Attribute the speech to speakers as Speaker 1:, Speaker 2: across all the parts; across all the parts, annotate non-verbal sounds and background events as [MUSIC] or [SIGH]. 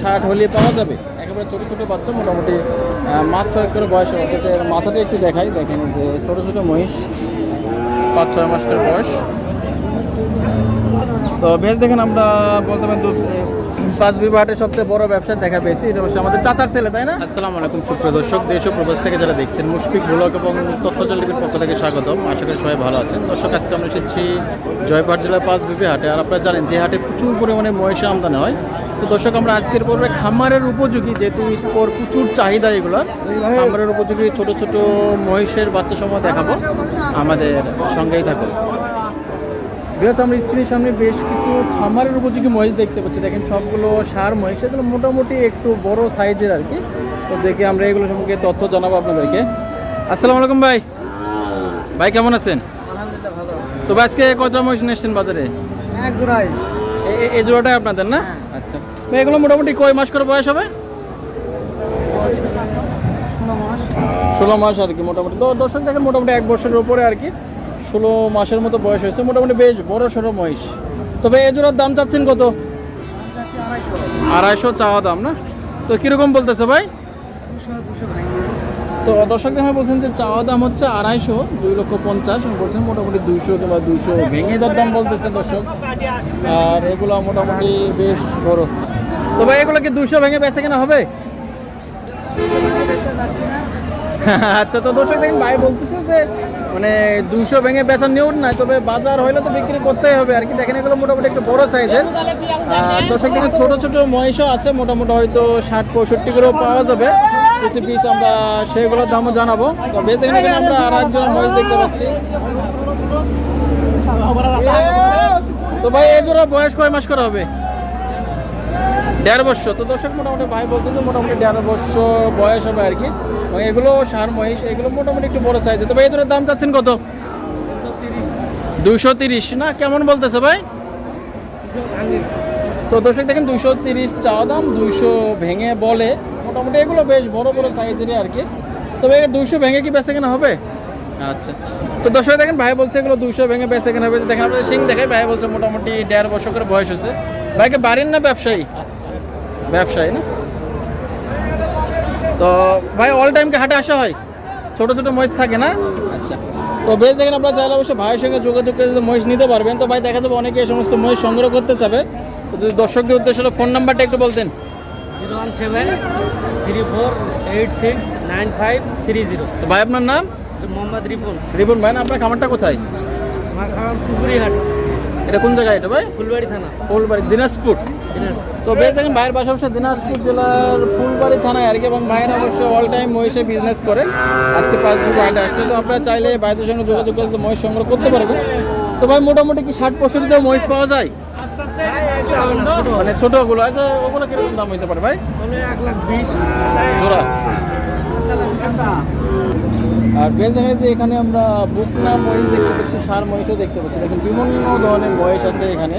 Speaker 1: ষাট হলে পাওয়া যাবে। একেবারে ছোটো ছোটো বাচ্চা মোটামুটি মাছ ছয় করে বয়স এদের মাথাটা একটু দেখাই, দেখেন যে ছোটো ছোটো মহিষ, পাঁচ ছয় মাস বয়স। তো বেশ দেখেন আমরা বলতে পারেন দু- এ, পাঁচ বিভাগের সবচেয়ে বড় ব্যবসা দেখা পেয়েছি। এটা অবশ্যই আমাদের চাচার ছেলে তাই না? আসসালামু আলাইকুম সুপ্রিয় দর্শক দেশ ও প্রবাস থেকে যারা দেখছেন মুশফিক ব্লগ এবং তথ্যজল টিভির পক্ষ থেকে স্বাগতম। আশা করি সবাই ভালো আছেন। দর্শক আজকে আমরা এসেছি জয়পাট জেলার পাঁচ বিবি হাটে। আর আপনারা জানেন যে হাটে প্রচুর পরিমাণে মহিষের আমদানি হয়। তো দর্শক আমরা আজকের পর্বে খামারের উপযোগী যেহেতু ঈদপর প্রচুর চাহিদা এগুলো খামারের উপযোগী ছোট ছোট মহিষের বাচ্চা সময় দেখাবো। আমাদের সঙ্গেই থাকুন। বেশ আমরা স্ক্রিনের সামনে বেশ কিছু খামারের উপযোগী মহিষ দেখতে পাচ্ছি। দেখেন সবগুলো সার মহিষ এগুলো মোটামুটি একটু বড় সাইজের আর কি। তো দেখে আমরা এগুলো সম্পর্কে তথ্য জানাব আপনাদেরকে। আসসালামু আলাইকুম ভাই। ভাই কেমন আছেন? তো ভাই আজকে কয়টা মহিষ নিয়ে এসছেন বাজারে? এই জোড়াটাই আপনাদের না? আচ্ছা। ভাই এগুলো মোটামুটি কয় মাস করে বয়স হবে?
Speaker 2: ষোলো মাস।
Speaker 1: আর কি মোটামুটি। দর্শক দেখেন মোটামুটি এক বছরের উপরে আর কি। ষোলো মাসের মতো বয়স হয়েছে, মোটামুটি বেশ বড় সড়ো মহিষ। তবে এই জোড়ার দাম চাচ্ছেন কত?
Speaker 2: আড়াইশো
Speaker 1: চাওয়া দাম, না? তো কীরকম বলতেছে ভাই?
Speaker 2: দুশো দুশো
Speaker 1: তো দর্শক দেখে বলছেন যে চাওয়া দাম হচ্ছে আড়াইশো, দুই লক্ষ পঞ্চাশ বলছেন মোটামুটি দুইশো কিংবা দুইশো ভেঙে দর দাম বলতেছে দর্শক। আর এগুলো মোটামুটি বেশ বড়। তো ভাই, এগুলো কি দুইশো ভেঙে বেচে কেনা হবে? [LAUGHS] আচ্ছা তো দর্শক দেখেন, ভাই বলতেছে যে মানে দুইশো ভেঙে বেচার নিউট নাই, তবে বাজার হইলে তো বিক্রি করতেই হবে। আর কি দেখেন, এগুলো মোটামুটি একটু বড় সাইজের। আর দর্শক, দেখেন, ছোট ছোট মহিষও আছে, মোটামুটি হয়তো ষাট, পঁয়ষট্টি করেও পাওয়া যাবে। প্রতি পিস আমরা সেগুলোর দামও জানাব। তবে এখানে আমরা আর একজন মহিষ দেখতে পাচ্ছি। তো ভাই এই জোড়া বয়স কয় মাস করা হবে? দেড় বছর। তো দর্শক, মোটামুটি ভাই বলছে যে মোটামুটি দেড় বছর বয়স হবে আর কি। এগুলো সার মহিষ, এগুলো মোটামুটি একটু বড় সাইজে তবে জোড়ার দাম চাচ্ছেন কত? দুশো তিরিশ। না, কেমন বলতেছে ভাই? তো দর্শক, দেখেন দুশো তিরিশ চাওয়া দাম, দুইশো ভেঙে বলে। মোটামুটি এগুলো বেশ বড় বড় সাইজেরই আর কি। তবে দুইশো ভেঙে কি বেচে কেনা হবে? আচ্ছা। তো দর্শক, দেখেন ভাই বলছে এগুলো দুইশো ভেঙে বেচে কেনা হবে। দেখেন আপনাদের সিং দেখে ভাই বলছে মোটামুটি দেড় বছর করে বয়স হয়েছে। ভাইকে বাড়ির না ব্যবসায়ী? ব্যবসায়ী না? তো ভাই অল টাইমকে হাটে আসা হয়? ছোটো ছোটো মহিষ থাকে না? আচ্ছা। তো বেশ দেখেন আপনারা চাইলে অবশ্যই ভাইয়ের সঙ্গে যোগাযোগ করে যদি মহিষ নিতে পারবেন তো ভাই দেখা যাবে অনেকে এই সমস্ত মহিষ সংগ্রহ করতে চাবে। তো যদি দর্শকদের উদ্দেশ্যে ফোন নাম্বারটা একটু বলতেন।
Speaker 2: Zero one seven three four eight six nine five three zero.
Speaker 1: তো ভাই আপনার নাম?
Speaker 2: মোহাম্মদ রিপন।
Speaker 1: রিপন ভাই না আপনার খামারটা কোথায়?
Speaker 2: আমার খাওয়া পুকুরিহাট।
Speaker 1: এটা কোন জায়গায় এটা ভাই?
Speaker 2: ফুলবাড়ি থানা।
Speaker 1: ফুলবাড়ি দিনাজপুর।
Speaker 2: দিনাজপুর।
Speaker 1: তো বেশ দেখেন ভাইয়ের বাসা অবশ্যই দিনাজপুর জেলার ফুলবাড়ি থানায় আর কি এবং ভাইয়ের অবশ্যই অল টাইম মহিষে বিজনেস করে। আজকে পাঁচ বিঘা হাটে আসছে তো আপনারা চাইলে ভাইদের সঙ্গে যোগাযোগ করে তো মহিষ সংগ্রহ করতে পারবেন তো ভাই মোটামুটি কি ষাট পঁয়ষট্টিতেও মহিষ পাওয়া যায়? মানে ছোটোগুলো আছে ওগুলো কীরকম দাম হইতে পারে ভাই?
Speaker 2: এক লাখ বিশ।
Speaker 1: জোড়া। আর বেশ দেখা যাচ্ছে এখানে আমরা বুকনা মহিষ দেখতে পাচ্ছি সার মহিষও দেখতে পাচ্ছি। দেখেন, বিভিন্ন ধরনের মহিষ আছে এখানে।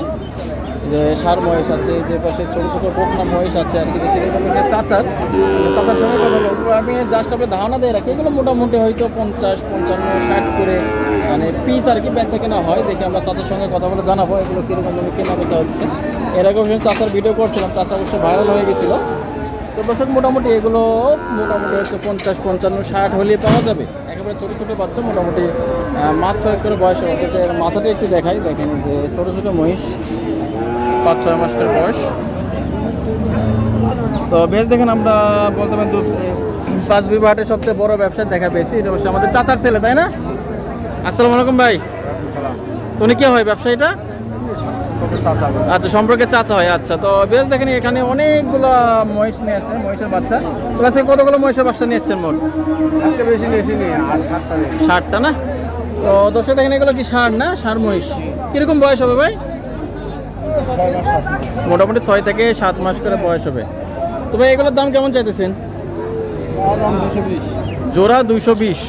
Speaker 1: যে সার মহিষ আছে, যে পাশে ছোট ছোট বকনা মহিষ আছে, আর কি দেখি এরকম একটা চাচার। চাচার সঙ্গে কথা বলব। আমি জাস্ট আপনার ধারণা দিয়ে রাখি, এগুলো মোটামুটি হয়তো পঞ্চাশ, পঞ্চান্ন, ষাট করে মানে পিস আর কি বেচা কেনা হয়। দেখে আমরা চাচার সঙ্গে কথা বলে জানাব, এগুলো কীরকম দামে কেনা বেচা হচ্ছে। এর আগে চাচার ভিডিও করছিলাম, চাচা অবশ্যই ভাইরাল হয়ে গেছিল। তো দর্শক মোটামুটি এগুলো মোটামুটি হচ্ছে পঞ্চাশ পঞ্চান্ন ষাট হলে পাওয়া যাবে। একেবারে ছোটো ছোটো বাচ্চা মোটামুটি মাছ ছয় করে বয়স এর মাথাটা একটু দেখাই দেখেন যে ছোটো ছোটো মহিষ পাঁচ ছয় মাস করে বয়স। তো বেশ দেখেন আমরা বলতে পারেন দু- পাঁচ বিভাগের সবচেয়ে বড় ব্যবসা দেখা পেয়েছি। এটা অবশ্যই আমাদের চাচার ছেলে তাই না? আসসালামু আলাইকুম ভাই। তো উনি কে হয় ব্যবসায়ীটা? আচ্ছা সম্পর্কে চাচা হয় আচ্ছা। তো বেশ দেখেন এখানে অনেকগুলো মহিষ নিয়ে আসছে মহিষের বাচ্চা। আজকে কতগুলো মহিষের বাচ্চা নিয়ে এসছেন মোট?
Speaker 2: আজকে বেশি বেশি নেই আর নেই
Speaker 1: ষাটটা না? তো দর্শক দেখেন এগুলো কি সার না? সার মহিষ। কীরকম বয়স হবে ভাই? মোটামুটি ছয় থেকে সাত মাস করে বয়স হবে। তো ভাই এগুলোর দাম কেমন চাইতেছেন? জোড়া দুইশো বিশ।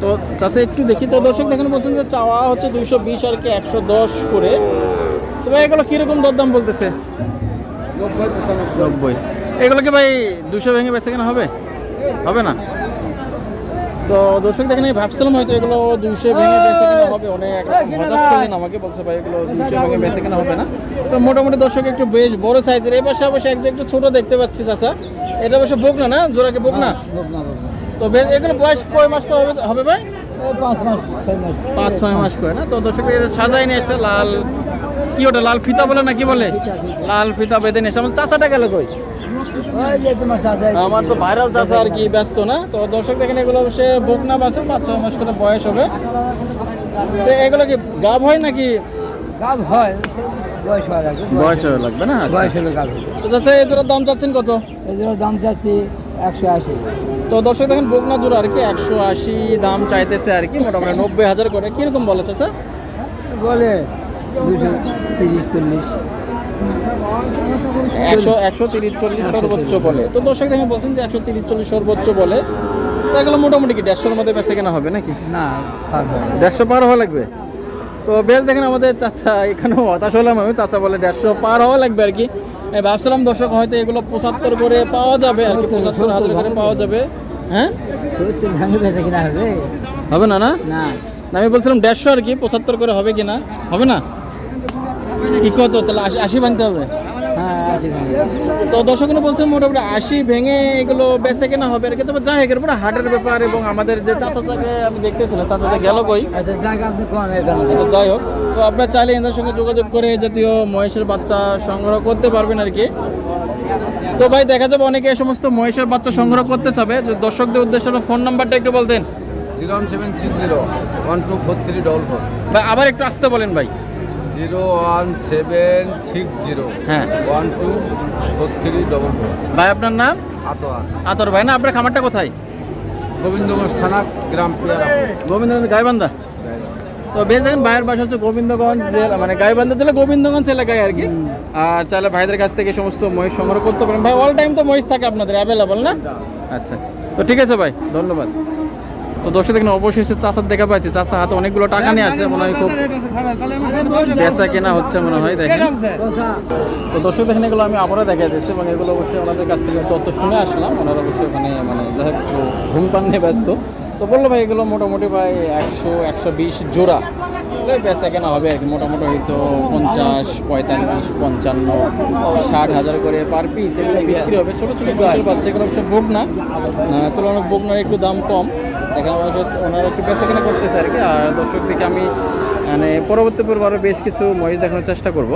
Speaker 1: তো চাষে একটু দেখি তো দর্শক, দেখেন বলছেন যে চাওয়া হচ্ছে দুইশো বিশ আর কি একশো দশ করে। তো ভাই, এগুলো কীরকম দরদাম বলতেছে?
Speaker 2: নব্বই।
Speaker 1: এগুলো কি ভাই দুশো ভেঙে বেচে কেনা হবে? হবে না? তো দর্শক, দেখেন এই ভাবছিলাম হয়তো এগুলো দুইশো ভেঙে বেঁচে কেনা হবে, অনেক হতাশ করলেন আমাকে, বলছে ভাই, এগুলো দুইশো ভেঙে বেঁচে কেনা হবে না। তো মোটামুটি দর্শক, একটু বেশ বড় সাইজের পাশে অবশ্যই একটু ছোট দেখতে পাচ্ছি, চাচা। এটা অবশ্য বোক না না? জোড়াকে বোক না। তো এগুলো বয়স কয় মাস করে হবে ভাই?
Speaker 2: পাঁচ মাস ছয় মাস।
Speaker 1: পাঁচ ছয় মাস করে না? তো দর্শক সাজাই নিয়ে এসে লাল কি ওটা লাল ফিতা বলে না কি বলে লাল ফিতা বেঁধে নিয়ে এসে। আমার চাচাটা গেল কই? আমার তো ভাইরাল চাষা আর কি ব্যস্ত না? তো দর্শক দেখেন এগুলো অবশ্যই বুক না বাসে পাঁচ ছয় মাস করে বয়স হবে। তো এগুলো কি গাভ হয় নাকি?
Speaker 2: গাব হয় বয়স
Speaker 1: হয়ে লাগবে না? আচ্ছা।
Speaker 2: বয়স হলে গাব
Speaker 1: তো চাষা এই দাম চাচ্ছেন কত?
Speaker 2: এই দাম চাচ্ছি একশো আশি।
Speaker 1: তো দর্শক দেখেন বকনা জোড়া আর কি একশো আশি দাম চাইতেছে আর কি মোটামুটি নব্বই হাজার করে। কীরকম বলে চাষা
Speaker 2: বলে দুশো তিরিশ চল্লিশ।
Speaker 1: একশো একশো তিরিশ চল্লিশ সর্বোচ্চ বলে। তো দর্শক দেখেন বলছেন যে একশো তিরিশ চল্লিশ সর্বোচ্চ বলে। তো এগুলো মোটামুটি কি দেড়শোর মধ্যে বেঁচে কেনা হবে নাকি?
Speaker 2: না না।
Speaker 1: দেড়শো পার হওয়া লাগবে? তো বেশ দেখেন আমাদের চাচা এখানেও হতাশ হলাম আমি চাচা বলে দেড়শো পার হওয়া লাগবে আর কি। ভাবছিলাম দর্শক হয়তো এগুলো পঁচাত্তর করে পাওয়া যাবে আর কি পঁচাত্তর হাজার করে পাওয়া যাবে। হ্যাঁ?
Speaker 2: হবে
Speaker 1: না না? আমি বলছিলাম দেড়শো আর কি পঁচাত্তর করে হবে কিনা হবে না? কি কত? তাহলে আশি ভাঙতে হবে। তো দর্শকরা বলছেন মোটামুটি আশি ভেঙে এগুলো বেচে কেনা হবে আর কি। তবে যাই হোক এরপরে হাটের ব্যাপার এবং আমাদের যে চাচাটাকে আমি দেখতেছিলাম চাচাটা গেল কই?
Speaker 2: আচ্ছা
Speaker 1: আচ্ছা যাই হোক। তো আপনারা চাইলে এদের সঙ্গে যোগাযোগ করে জাতীয় মহেশের বাচ্চা সংগ্রহ করতে পারবেন আর কি। তো ভাই দেখা যাবে অনেকে এই সমস্ত মহেশের বাচ্চা সংগ্রহ করতে চাবে। যে দর্শকদের উদ্দেশ্যে ফোন নাম্বারটা একটু বলতেন।
Speaker 3: Zero one seven six zero one two four three double four.
Speaker 1: ভাই আবার একটু আসতে বলেন ভাই।
Speaker 3: Zero one seven six zero
Speaker 1: হ্যাঁ।
Speaker 3: One two four three double four.
Speaker 1: ভাই আপনার নাম?
Speaker 3: আতোয়া
Speaker 1: আতর ভাই না আপনার খামারটা কোথায়?
Speaker 3: গোবিন্দগঞ্জ থানা গ্রাম পেয়ারা।
Speaker 1: গোবিন্দগঞ্জ গাইবান্ধা? তো বেশ দেখেন ভাইয়ের বাসা হচ্ছে গোবিন্দগঞ্জ জেলা মানে গাইবান্ধা জেলা গোবিন্দগঞ্জ এলাকায় আর কি। আর চাইলে ভাইদের কাছ থেকে সমস্ত মহিষ সংগ্রহ করতে পারেন। ভাই অল টাইম তো মহিষ থাকে আপনাদের অ্যাভেলেবল না। আচ্ছা। তো ঠিক আছে ভাই ধন্যবাদ। তো দর্শক দেখেন অবশেষে চাষার দেখা পাচ্ছি চাষা হাতে অনেকগুলো টাকা নিয়ে আসছে মনে হয় খুব বেচা কেনা হচ্ছে মনে হয় দেখেন। তো দর্শক দেখেন এগুলো আমি আবারও দেখা দিচ্ছি এবং এগুলো অবশ্যই ওনাদের কাছ থেকে তথ্য শুনে আসলাম। ওনারা অবশ্যই ওখানে মানে যাই হোক একটু ঘুম পান নিয়ে ব্যস্ত। তো বলল ভাই এগুলো মোটামুটি ভাই একশো একশো বিশ জোড়া। বেচা কেনা হবে আর কি মোটামুটি হয়তো পঞ্চাশ পঁয়তাল্লিশ পঞ্চান্ন ষাট হাজার করে পার পিস এগুলো বিক্রি হবে। ছোটো ছোটো বাচ্চা এগুলো অবশ্যই বোক না। আহ, তুলনামূলক বোকনার একটু দাম কম। এখানে ওনারা একটু বেচাকেনা করতেছে আর কি। আর দর্শক দিকে আমি মানে পরবর্তী পর্ব আরও বেশ কিছু মহিষ দেখানোর চেষ্টা করব।